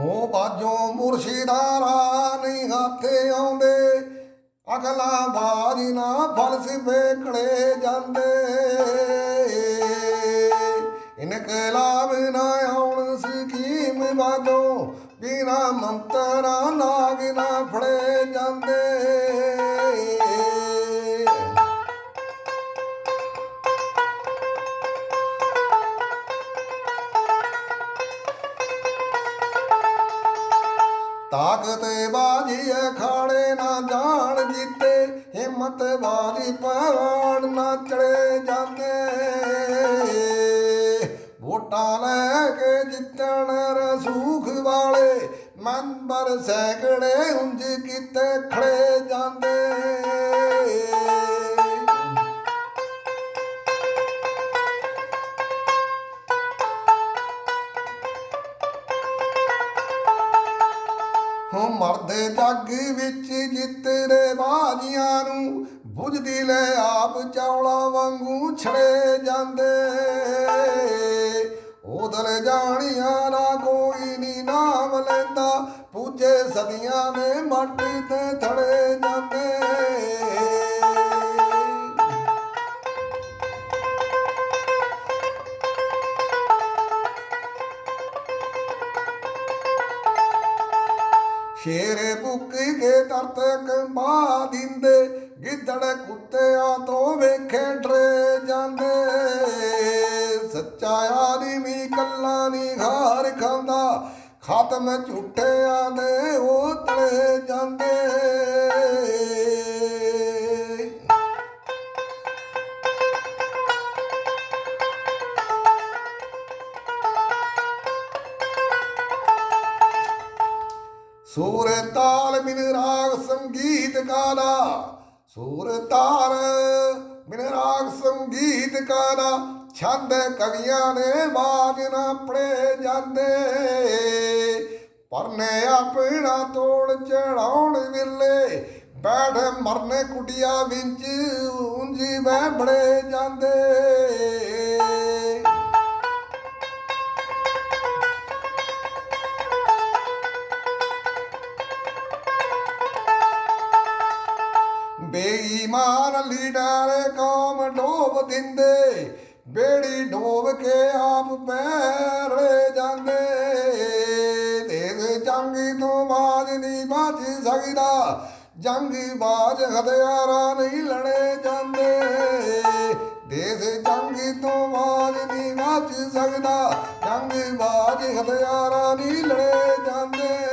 ਹੋ ਬਾਜੋ ਮੁਰਸ਼ਿਦਾ ਰਾਣੀ ਹੱਥੇ ਆਉਂਦੇ। ਅਗਲਾ ਬਾਜ ਨਾ ਫਲਸਫੇ ਖੜੇ ਜਾਂਦੇ। ਇਨਕਲਾਬ ਨਾ ਆਉਣ ਸੀ ਕੀਮ ਬਾਜੋ, ਬਿਨਾ ਮੰਤਰਾ ਨਾਗ ਨਾ ਫੜੇ ਜਾਂਦੇ। ਤਾਕਤ ਬਾਜੀ ਅਖਾੜੇ ਨਾ ਜਾਣ ਜੀਤੇ, ਹਿੰਮਤ ਬਾਜੀ ਪਹਾੜ ਨਾ ਚੜੇ ਜਾਂਦੇ। ਵੋਟਾਂ ਲੈ ਕੇ ਜਿੱਤਣ ਰਸੂਖ ਵਾਲੇ, ਮੰਬਰ ਸੈਕੜੇ ਉਂਝ ਕੀਤੇ ਖੜੇ ਜਾਂਦੇ। ਹੋ ਮਰਦੇ ਜੱਗ ਵਿੱਚ ਜਿੱਤਦੇ ਬਾਜੀਆਂ ਨੂੰ ਬੁਝਦੀ ਲੈ ਆਪ ਚੌਲਾ ਵਾਂਗੂ ਛੜੇ ਜਾਂਦੇ। ਉਧਰ ਜਾਣੀਆਂ ਨਾ ਕੋਈ ਨੀ ਨਾਮ ਲੈਂਦਾ, ਪੂਜੇ ਸਦੀਆਂ ਨੇ ਮਾਟੀ ਤੇ ਥੜੇ ਜਾਂਦੇ। ਸ਼ੇਰੇ ਭੁੱਕ ਕੇ ਤਰਤ ਕੰਬਾ ਦਿੰਦੇ, ਗਿੱਦੜ ਕੁੱਤਿਆਂ ਤੋਂ ਵੇਖੇ ਡਰੇ ਜਾਂਦੇ। ਸੱਚਾ ਆਦਮੀ ਕੱਲਾ ਨਹੀਂ ਘਾਰ ਖਾਂਦਾ, ਖਾਤਮ ਝੂਠਿਆਂ ਦੇ ਉਹ ਜਾਂਦੇ। ਸੂਰ ਤਾਲ ਬਿਨ ਰਾਗ ਸੰਗੀਤ ਕਾਲਾ। ਸੂਰ ਤਾਲ ਬਿਨ ਰਾਗ ਸੰਗੀਤ ਕਾਲਾ। ਛੰਦ ਕਵੀਆਂ ਨੇ ਬਾਜ ਨਾ ਪੜੇ ਜਾਂਦੇ। ਪਰਨੇ ਆਪਣਾ ਤੋੜ ਚੜਾਉਣ ਵੇਲੇ ਬੈਠ ਮਰਨੇ ਕੁਟਿਆ ਵਿੱਚ ਉਂਝੀ ਬੜੇ ਜਾਂਦੇ। ਬੇਈਮਾਨ ਲੀਡਰ ਕੌਮ ਡੋਬ ਦਿੰਦੇ, ਬੇੜੀ ਡੋਬ ਕੇ ਆਪ ਪੈਰੇ ਜਾਂਦੇ। ਦੇਖ ਜੰਗੀ ਤੋਂ ਬਾਜ ਨਹੀਂ ਬਚ ਸਕਦਾ, ਜੰਗੀ ਬਾਜ ਹਥਿਆਰਾਂ ਨਹੀਂ ਲੜੇ ਜਾਂਦੇ। ਦੇਸ਼ ਜੰਗੀ ਤੋਂ ਬਾਜ ਨਹੀਂ ਬਚ ਸਕਦਾ, ਜੰਗੀ ਬਾਜ ਹਥਿਆਰਾਂ ਨਹੀਂ ਲੜੇ ਜਾਂਦੇ।